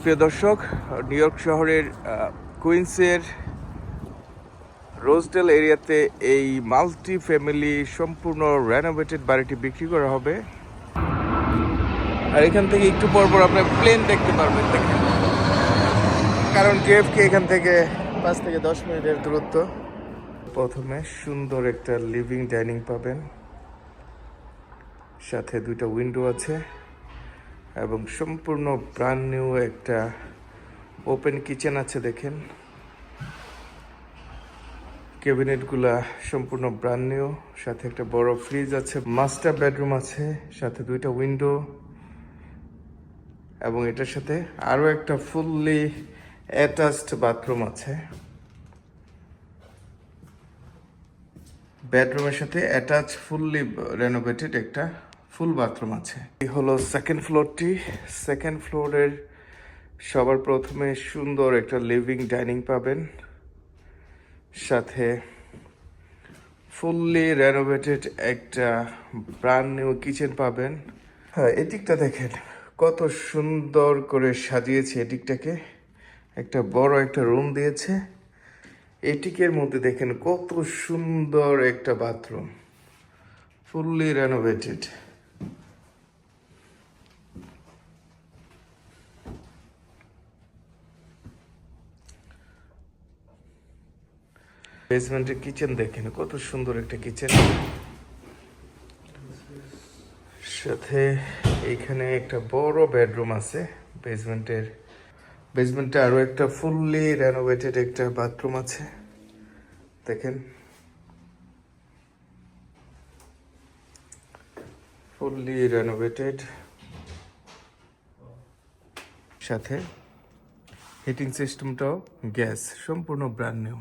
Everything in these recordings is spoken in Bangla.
প্রিয় দর্শক, নিউ ইয়র্ক শহরের কুইন্সের রোজডেল এরিয়াতে এই মাল্টি ফ্যামিলি সম্পূর্ণ রেনোভেটেড বাড়িটি বিক্রি করা হবে। আর এখান থেকে একটু পর পর আপনার প্লেন দেখতে পারবেন, দেখেন। কারণ জেএফকে এখান থেকে পাঁচ থেকে দশ মিনিটের দূরত্ব। প্রথমে সুন্দর একটা লিভিং ডাইনিং পাবেন। সাথে দুইটা উইন্ডো আছে। এবং সম্পূর্ণ ব্রান্ড নিউ একটা ওপেন কিচেন আছে দেখেন। ক্যাবিনেটগুলা সম্পূর্ণ ব্রান্ড নিউ সাথে একটা বড় ফ্রিজ আছে মাস্টার বেডরুম আছে, সাথে দুইটা উইন্ডো এবং এটার সাথে আরও একটা ফুললি অ্যাটাচড বাথরুম আছে। বেডরুমের সাথে অ্যাটাচ ফুললি রেনোভেটেড একটা ফুল বাথরুম আছে। এই হলো সেকেন্ড ফ্লোরটি সেকেন্ড ফ্লোরের সবার প্রথমে সুন্দর একটা লিভিং ডাইনিং পাবেন। সাথে ফুললি রেনোভেটেড একটা ব্রান্ড নিউ কিচেন পাবেন। হ্যাঁ এদিকটা দেখেন, কত সুন্দর করে সাজিয়েছে এদিকটাকে। একটা বড় একটা রুম দিয়েছে। এটিকের মধ্যে দেখেন কত সুন্দর একটা বাথরুম ফুললি রেনোভেটেড বেসমেন্টের কিচেন দেখেন, কত সুন্দর একটা কিচেন সাথে এইখানে একটা বড় বেডরুম আছে বেসমেন্টের বেসমেন্টে আরও একটা ফুললি রেনোভেটেড একটা বাথরুম আছে। দেখেন। ফুললি রেনোভেটেড সাথে হিটিং সিস্টেমটাও গ্যাস সম্পূর্ণ ব্র্যান্ড নিউ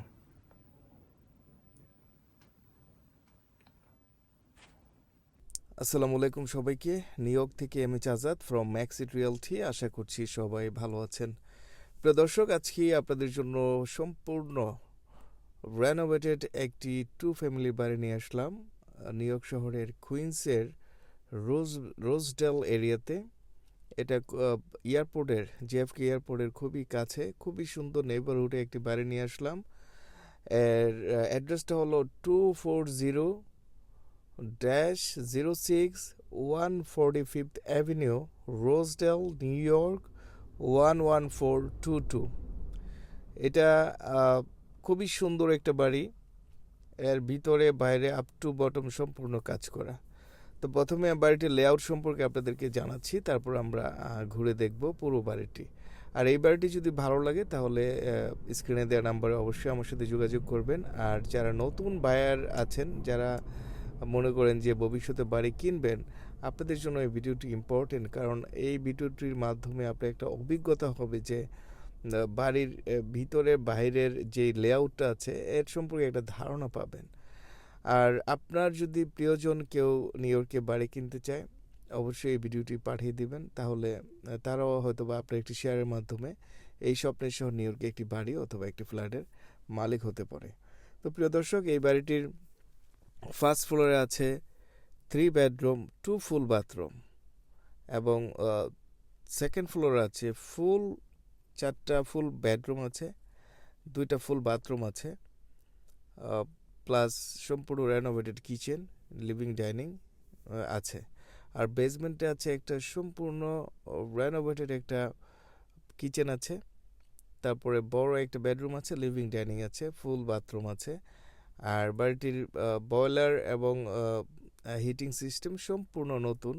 আসসালামু আলাইকুম সবাইকে। ইয়র্ক থেকে M H Azad from Maxit realty আশা করছি সবাই ভালো আছেন। প্রিয় দর্শক, আজকে আপনাদের জন্য সম্পূর্ণ রেনোভেটেড একটি টু ফ্যামিলি বাড়ি নিয়ে আসলাম, নিউ শহরের কুইন্সের রোজ রোজডেল এরিয়াতে এটা এয়ারপোর্টের জেএফকে এয়ারপোর্টের খুবই কাছে, খুবই সুন্দর নেইবারহুডে একটি বাড়ি নিয়ে আসলাম। এর অ্যাড্রেসটা হলো two four zero dash zero six one forty fifth avenue Rosedale New York one one four two two এটা খুবই সুন্দর একটা বাড়ি। এর ভিতরে বাইরে আপ টু বটম সম্পূর্ণ কাজ করা। তো প্রথমে বাড়িটির লেআউট সম্পর্কে আপনাদেরকে জানাচ্ছি, তারপর আমরা ঘুরে দেখব পুরো বাড়িটি। আর এই বাড়িটি যদি ভালো লাগে তাহলে স্ক্রিনে দেওয়া নাম্বারে অবশ্যই আমার সাথে যোগাযোগ করবেন। আর যারা নতুন বায়ার আছেন, যারা মনে করেন যে ভবিষ্যতে বাড়ি কিনবেন, আপনাদের জন্য এই ভিডিওটি ইম্পর্টেন্ট কারণ এই ভিডিওটির মাধ্যমে আপনার একটা অভিজ্ঞতা হবে যে বাড়ির ভিতরে বাইরের যে লেআউটটা আছে, এর সম্পর্কে একটা ধারণা পাবেন। আর আপনার যদি প্রিয়জন কেউ নিউ ইয়র্কে বাড়ি কিনতে চায়, অবশ্যই এই ভিডিওটি পাঠিয়ে দিবেন। তাহলে তারাও হয়তো বা আপনার একটি শেয়ারের মাধ্যমে এই স্বপ্নের শহর নিউ ইয়র্কে একটি বাড়ি অথবা একটি ফ্ল্যাটের মালিক হতে পারে। তো প্রিয় দর্শক, এই বাড়িটির ফার্স্ট ফ্লোরে আছে three bedroom two full bathroom এবং সেকেন্ড ফ্লোরে আছে ফুল চারটা ফুল বেডরুম আছে, দুইটা ফুল বাথরুম আছে প্লাস সম্পূর্ণ রেনোভেটেড কিচেন লিভিং ডাইনিং আছে। আর বেসমেন্টে আছে একটা সম্পূর্ণ রেনোভেটেড একটা কিচেন আছে, তারপরে বড় একটা বেডরুম আছে লিভিং ডাইনিং আছে ফুল বাথরুম আছে আর বাড়িটির বয়লার এবং হিটিং সিস্টেম সম্পূর্ণ নতুন।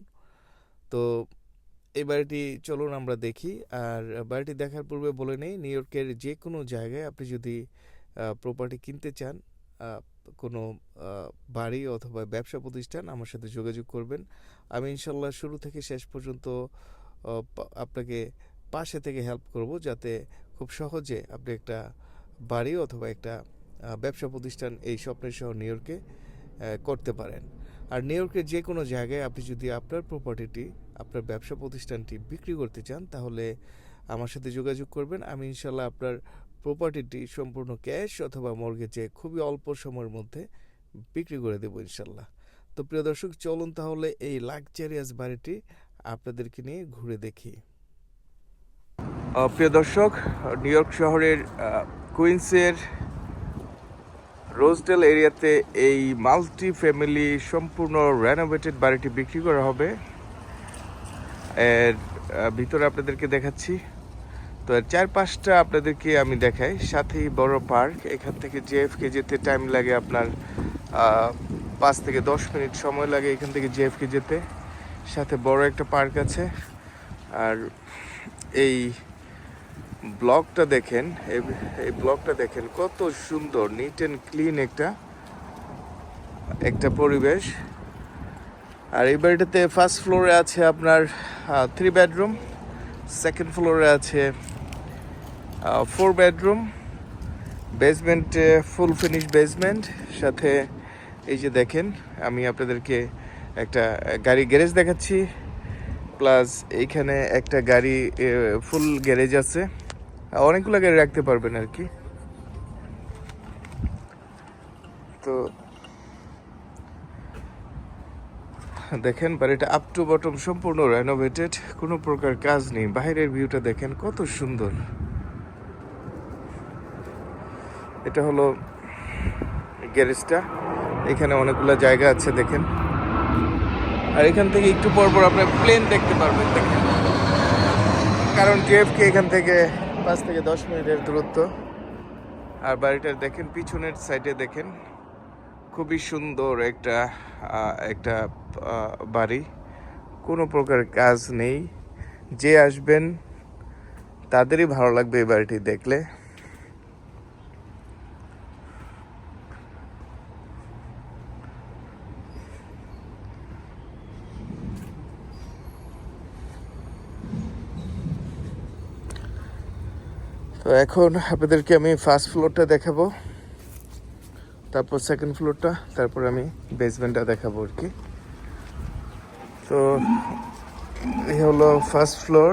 তো এই বাড়িটি চলুন আমরা দেখি। আর বাড়িটি দেখার পূর্বে বলে নেই, নিউ ইয়র্কের যে কোনো জায়গায় আপনি যদি প্রপার্টি কিনতে চান কোনো বাড়ি অথবা ব্যবসা প্রতিষ্ঠান, আমার সাথে যোগাযোগ করবেন। আমি ইনশাল্লাহ শুরু থেকে শেষ পর্যন্ত আপনাকে পাশে থেকে হেল্প করব যাতে খুব সহজে আপনি একটা বাড়ি অথবা একটা ব্যবসা প্রতিষ্ঠান এই স্বপ্নের শহর নিউ ইয়র্কে করতে পারেন। আর নিউ ইয়র্কের যে কোনো জায়গায় আপনি যদি আপনার প্রপার্টিটি আপনার ব্যবসা প্রতিষ্ঠানটি বিক্রি করতে চান, তাহলে আমার সাথে যোগাযোগ করবেন। আমি ইনশাল্লাহ আপনার প্রপার্টিটি সম্পূর্ণ ক্যাশ অথবা মর্গেজে খুবই অল্প সময়ের মধ্যে বিক্রি করে দেবো ইনশাল্লাহ তো প্রিয় দর্শক, চলুন তাহলে এই লাক্সারিয়াস বাড়িটি আপনাদেরকে নিয়ে ঘুরে দেখি। প্রিয় দর্শক নিউ ইয়র্ক শহরের কুইন্সের রোজডেল এরিয়াতে এই মাল্টি ফ্যামিলি সম্পূর্ণ রেনোভেটেড বাড়িটি বিক্রি করা হবে। এর ভিতরে আপনাদেরকে দেখাচ্ছি। তো এর চার পাঁচটা আপনাদেরকে আমি দেখাই। সাথেই বড় পার্ক। এখান থেকে জেএফকে যেতে টাইম লাগে আপনার পাঁচ থেকে দশ মিনিট সময় লাগে এখান থেকে জেএফকে যেতে। সাথে বড় একটা পার্ক আছে। আর এই ব্লকটা দেখেন, এই- ব্লকটা দেখেন কত সুন্দর নিট অ্যান্ড ক্লিন একটা একটা পরিবেশ। আর এই বাড়িটাতে ফার্স্ট ফ্লোরে আছে আপনার থ্রি বেডরুম সেকেন্ড ফ্লোরে আছে ফোর বেডরুম বেসমেন্টে ফুল ফিনিশ বেসমেন্ট সাথে এই যে দেখেন, আমি আপনাদেরকে একটা গাড়ি গ্যারেজ দেখাচ্ছি প্লাস এইখানে একটা গাড়ি ফুল গ্যারেজ আছে। অনেকগুলো গাড়ি রাখতে পারবেন আর কি। তো দেখেন বাড়িটা আপ টু বটম সম্পূর্ণ রেনোভেটেড কোনো প্রকার কাজ নেই। বাইরের ভিউটা দেখেন, কত সুন্দর। এটা হলো গ্যারেজটা। এখানে অনেকগুলো জায়গা আছে, দেখেন। আর এখান থেকে একটু পর পর আপনার প্লেন দেখতে পারবেন, দেখেন। কারণ জেএফকে এখান থেকে পাঁচ থেকে দশ মিনিটের দূরত্ব। আর বাড়িটার দেখেন, পিছনের সাইডে দেখেন, খুবই সুন্দর একটা একটা বাড়ি। কোনো প্রকার কাজ নেই। যে আসবেন, তাদেরই ভালো লাগবে এই বাড়িটি দেখলে। তো এখন আপনাদেরকে আমি ফার্স্ট ফ্লোরটা দেখাবো, তারপর সেকেন্ড ফ্লোরটা তারপর আমি বেসমেন্টটা দেখাবো আর কি। তো এই হলো ফার্স্ট ফ্লোর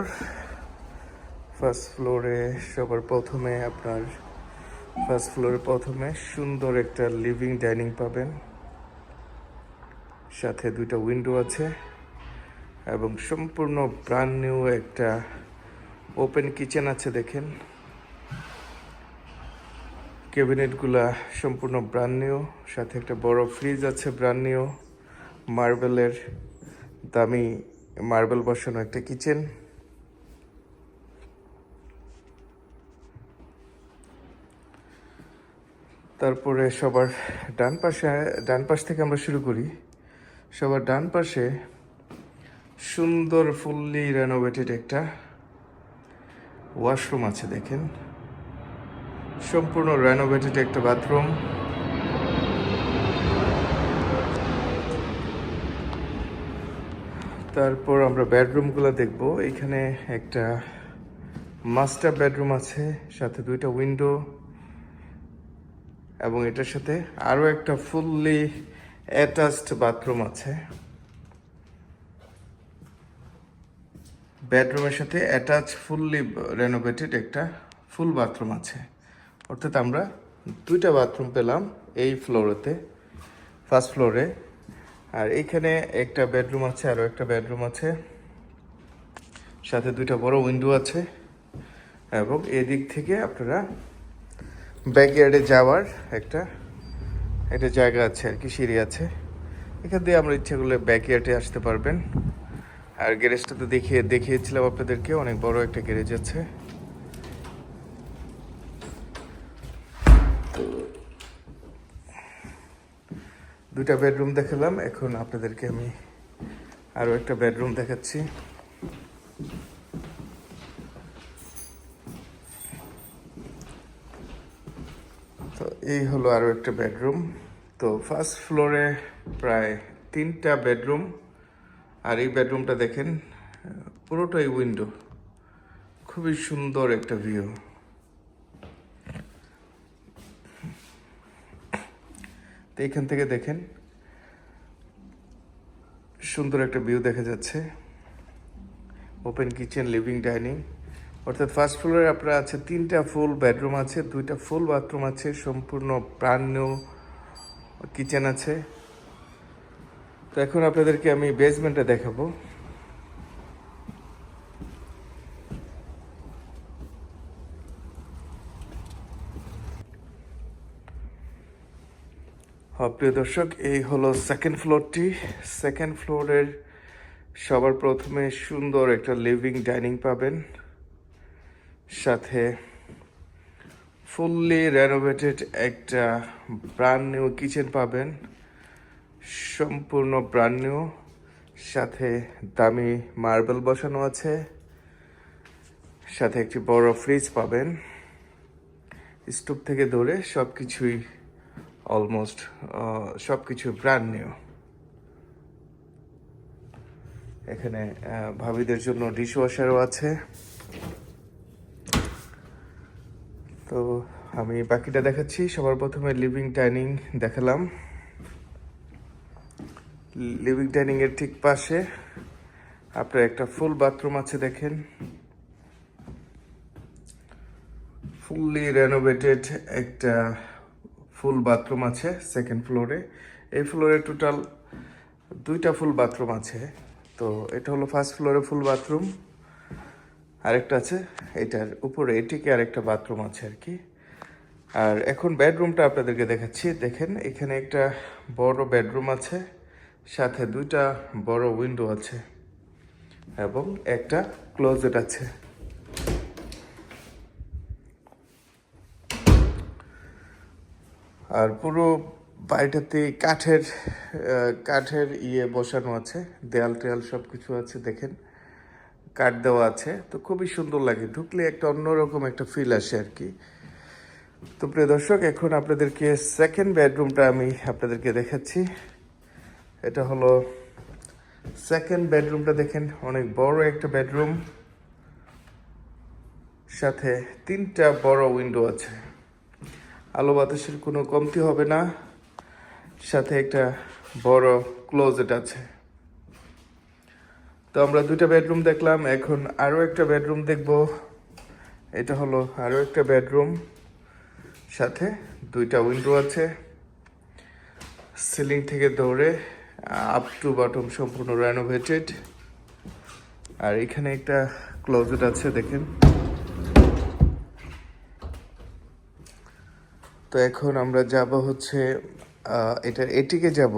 ফার্স্ট ফ্লোরে সবার প্রথমে আপনার ফার্স্ট ফ্লোরে প্রথমে সুন্দর একটা লিভিং ডাইনিং পাবেন। সাথে দুইটা উইন্ডো আছে এবং সম্পূর্ণ ব্রান্ড নিউ একটা ওপেন কিচেন আছে দেখেন। ক্যাবিনেটগুলা সম্পূর্ণ ব্রান্ড নিউ সাথে একটা বড় ফ্রিজ আছে ব্রান্ড নিউ মার্বেলের দামি মার্বেল বসানো একটা কিচেন তারপরে সবার ডান পাশে, ডান পাশ থেকে আমরা শুরু করি। সবার ডান পাশে সুন্দর ফুললি রেনোভেটেড একটা ওয়াশরুম আছে, দেখেন। সম্পূর্ণ রেনোভেটেড একটা বাথরুম তারপর আমরা বেডরুমগুলো দেখব। এখানে একটা মাস্টার বেডরুম আছে, সাথে দুইটা উইন্ডো এবং এটার সাথে আরও একটা ফুললি অ্যাটাচড বাথরুম আছে। বেডরুমের সাথে অ্যাটাচ ফুললি রেনোভেটেড একটা ফুল বাথরুম আছে। অর্থাৎ আমরা দুইটা বাথরুম পেলাম এই ফ্লোরেতে ফার্স্ট ফ্লোরে আর এইখানে একটা বেডরুম আছে আরও একটা বেডরুম আছে। সাথে দুইটা বড় উইন্ডো আছে। এবং এদিক থেকে আপনারা ব্যাকয়ার্ডে যাওয়ার একটা একটা জায়গা আছে আর কি, সিঁড়ি আছে। এখান দিয়ে আমরা ইচ্ছা করলে ব্যাকয়ার্ডে আসতে পারবেন। আর গ্যারেজটা তো দেখিয়ে, দেখিয়েছিলাম আপনাদেরকে, অনেক বড় একটা গ্যারেজ আছে। দুইটা বেডরুম দেখালাম। এখন আপনাদেরকে আমি আরও একটা বেডরুম দেখাচ্ছি। তো এই হলো আরও একটা বেডরুম তো ফার্স্ট ফ্লোরে প্রায় তিনটা বেডরুম আর এই বেডরুমটা দেখেন পুরোটাই উইন্ডো খুবই সুন্দর একটা ভিউ তো এখান থেকে দেখেন। সুন্দর একটা ভিউ দেখা যাচ্ছে। ওপেন কিচেন লিভিং ডাইনিং অর্থাৎ ফার্স্ট ফ্লোরে আপনার আছে তিনটা ফুল বেডরুম আছে, দুইটা ফুল বাথরুম আছে, সম্পূর্ণ প্রাণ্য কিচেন আছে। তো এখন আপনাদেরকে আমি বেসমেন্টটা দেখাবো। প্রিয় দর্শক, এই হলো সেকেন্ড ফ্লোরটি সেকেন্ড ফ্লোরের সবার প্রথমে সুন্দর একটা লিভিং ডাইনিং পাবেন। সাথে ফুললি রেনোভেটেড একটা ব্রান্ড নিউ কিচেন পাবেন। সম্পূর্ণ ব্রান্ড নিউ সাথে দামি মার্বেল বসানো আছে। সাথে একটি বড় ফ্রিজ পাবেন। স্টোভ থেকে ধরে সব কিছুই অলমোস্ট সব কিছু ব্র্যান্ড নিউ এখানে ভাবিদের জন্য ডিশ ওয়াশারও আছে। তো আমি বাকিটা দেখাচ্ছি। সবার প্রথমে লিভিং ডাইনিং দেখালাম। লিভিং ডাইনিং এর ঠিক পাশে আপনার একটা ফুল বাথরুম আছে দেখেন। ফুললি রেনোভেটেড একটা ফুল বাথরুম আছে সেকেন্ড ফ্লোরে এই ফ্লোরে টোটাল দুইটা ফুল বাথরুম আছে। তো এটা হলো ফার্স্ট ফ্লোরে ফুল বাথরুম। আরেকটা আছে, এটার উপরে এটিকে আরেকটা বাথরুম আছে আর কি। আর এখন বেডরুমটা আপনাদেরকে দেখাচ্ছি। দেখেন, এখানে একটা বড় বেডরুম আছে, সাথে দুইটা বড় উইন্ডো আছে এবং একটা ক্লোজেট আছে। আর পুরো বাড়িটাতে কাঠের কাঠের ইয়ে বসানো আছে, দেয়াল টেয়াল সব কিছু আছে, দেখেন। কাঠ দেওয়া আছে, তো খুবই সুন্দর লাগে। ঢুকলে একটা অন্যরকম একটা ফিল আসে আর কি। তো প্রিয় দর্শক, এখন আপনাদেরকে সেকেন্ড বেডরুমটা আমি আপনাদেরকে দেখাচ্ছি। এটা হলো সেকেন্ড বেডরুমটা দেখেন, অনেক বড় একটা বেডরুম সাথে তিনটা বড় উইন্ডো আছে। আলো বাতাসের কোনো কমতি হবে না। সাথে একটা বড় ক্লোজেট আছে। তো আমরা দুইটা বেডরুম দেখলাম, এখন আরও একটা বেডরুম দেখব। এটা হলো আরও একটা বেডরুম সাথে দুইটা উইন্ডো আছে। সিলিং থেকে দৌড়ে আপ টু বটম সম্পূর্ণ রেনোভেটেড আর এখানে একটা ক্লোজেট আছে, দেখেন। তো এখন আমরা যাব হচ্ছে এটার এটিকে যাব।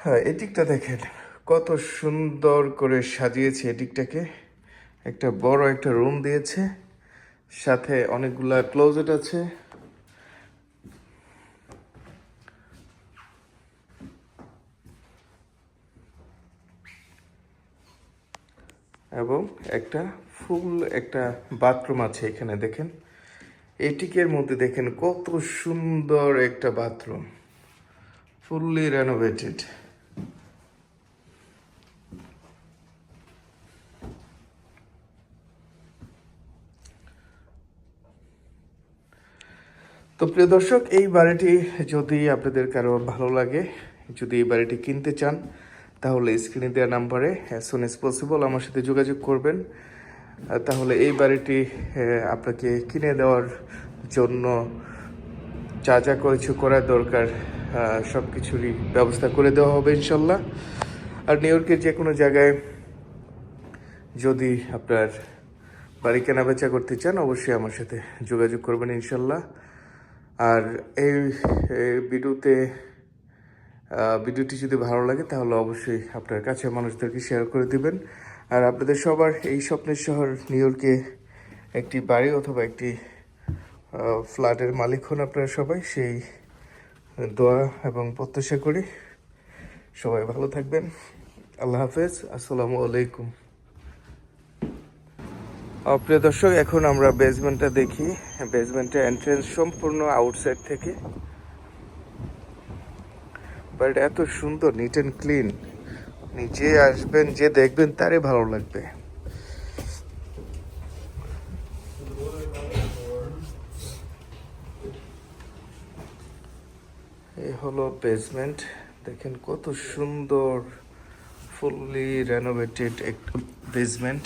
হ্যাঁ এটিকটা দেখেন, কত সুন্দর করে সাজিয়েছে এটিকটাকে। একটা বড় একটা রুম দিয়েছে, সাথে অনেকগুলা ক্লোজেট আছে। এবং একটা ফুল, একটা বাথরুম আছে এখানে, দেখেন। এটিকের মধ্যে দেখেন কত সুন্দর একটা বাথরুম। ফুললি রেনোভেটেড তো প্রিয় দর্শক, এই বাড়িটি যদি আপনাদের কারও ভালো লাগে, যদি এই বাড়িটি কিনতে চান তাহলে স্ক্রিনে দেওয়া নাম্বারে অ্যাজ সুন এজ পসিবল আমার সাথে যোগাযোগ করবেন। তাহলে এই বাড়িটি আপনাকে কিনে দেওয়ার জন্য যা যা কিছু করার দরকার সব কিছুরই ব্যবস্থা করে দেওয়া হবে ইনশাল্লাহ। আর নিউ ইয়র্কের যে কোনো জায়গায় যদি আপনার বাড়ি কেনা বেচা করতে চান, অবশ্যই আমার সাথে যোগাযোগ করবেন ইনশাল্লাহ। আর এই ভিডিওতে ভিডিওটি যদি ভালো লাগে, তাহলে অবশ্যই আপনার কাছে মানুষদেরকে শেয়ার করে দিবেন। আর আপনাদের সবার এই স্বপ্নের শহর নিউ ইয়র্কে একটি বাড়ি অথবা একটি ফ্ল্যাটের মালিক হন আপনারা সবাই। সেই দোয়া এবং প্রত্যাশা করি সবাই ভালো থাকবেন। আল্লাহ হাফেজ। আসসালামু আলাইকুম। প্রিয় দর্শক, এখন আমরা বেসমেন্টটা দেখি। বেসমেন্টের এন্ট্রেন্স সম্পূর্ণ আউটসাইড থেকে। বাট এত সুন্দর নিট অ্যান্ড ক্লিন নিজে আসবেন, যে দেখবেন, তারই ভালো লাগবে। এই হলো বেসমেন্ট দেখেন কত সুন্দর ফুললি রেনোভেটেড একটা বেসমেন্ট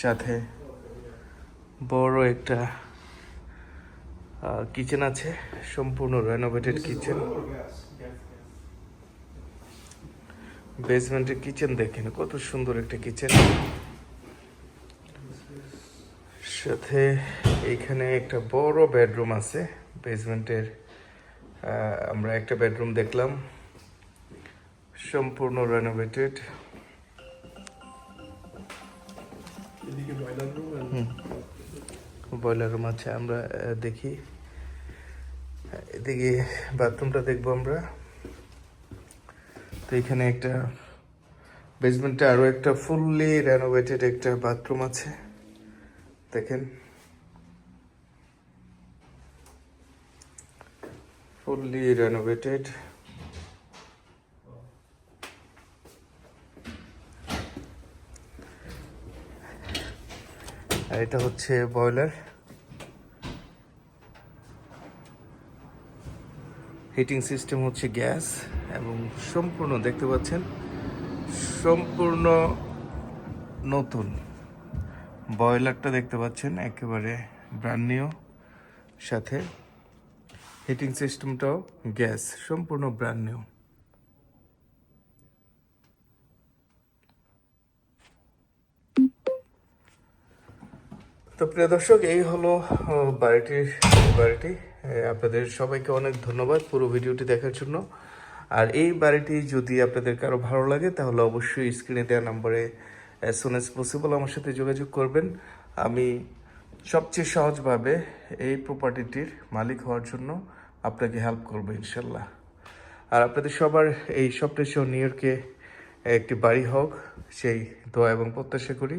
সাথে বড় একটা কিচেন আছে সম্পূর্ণ রেনোভেটেড কিচেন বেসমেন্টের কিচেন দেখেন কত সুন্দর একটা কিচেন সাথে এইখানে একটা বড় বেডরুম আছে বেসমেন্টের আমরা একটা বেডরুম দেখলাম সম্পূর্ণ রেনোভেটেড এদিকে বয়লার রুম বয়লার রুম আছে, আমরা দেখি। এদিকে বাথরুমটা দেখব আমরা। তো এখানে একটা বেসমেন্টে আরও একটা ফুললি রেনোভেটেড একটা বাথরুম আছে। দেখেন। ফুললি রেনোভেটেড আর এটা হচ্ছে বয়লার হিটিং সিস্টেম হচ্ছে গ্যাস এবং সম্পূর্ণ, দেখতে পাচ্ছেন? সম্পূর্ণ নতুন। বয়লারটা দেখতে পাচ্ছেন, একেবারে ব্র্যান্ড সাথে হিটিং সিস্টেমটাও গ্যাস সম্পূর্ণ ব্র্যান্ড তো প্রিয় দর্শক, এই হলো বাড়িটির বাড়িটি আপনাদের সবাইকে অনেক ধন্যবাদ পুরো ভিডিওটি দেখার জন্য। আর এই বাড়িটি যদি আপনাদের কারও ভালো লাগে, তাহলে অবশ্যই স্ক্রিনে দেওয়া নাম্বারে অ্যাজ সুন অ্যাজ পসিবল আমার সাথে যোগাযোগ করবেন। আমি সবচেয়ে সহজভাবে এই প্রপার্টিটির মালিক হওয়ার জন্য আপনাকে হেল্প করব ইনশাল্লাহ। আর আপনাদের সবার এই স্বপ্নের সহ নিউ ইয়র্কে একটি বাড়ি হোক, সেই দোয়া এবং প্রত্যাশা করি।